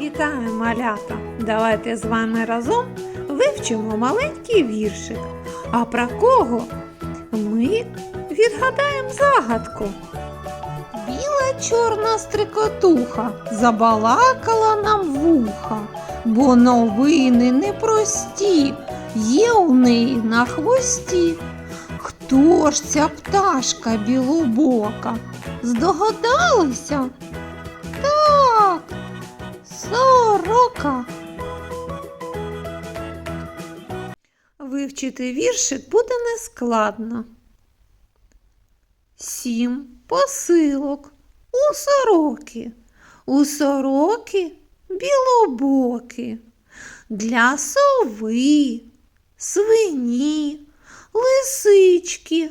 Вітаю, малята! Давайте з вами разом вивчимо маленький віршик. А про кого ми відгадаємо загадку. Біла чорна стрикотуха забалакала нам вуха, бо новини непрості є у неї на хвості. Хто ж ця пташка білобока? Здогадалися? Вивчити віршик буде нескладно. Сім посилок у сороки, у сороки білобоки, для сови, свині, лисички,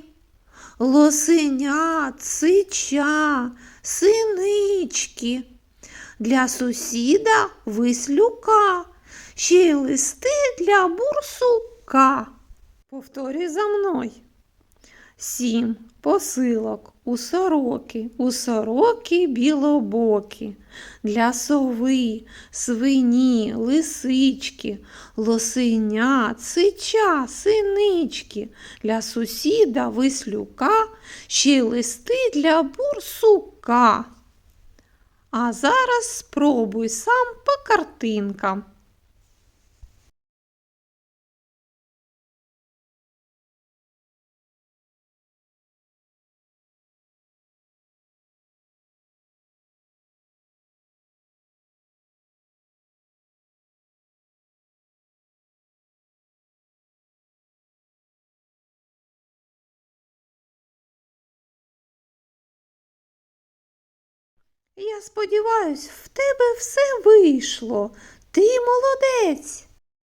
лосенят, сича, синички, для сусіда вислюка, ще й листи для бурсука. Повторюй за мною. Сім. Посилок. У сороки, у сороки білобокі, для сови, свині, лисички, лосеня, цича, синички, для сусіда вислюка, ще листи для бурсука. А зараз спробуй сам по картинкам. Я сподіваюсь, в тебе все вийшло. Ти молодець.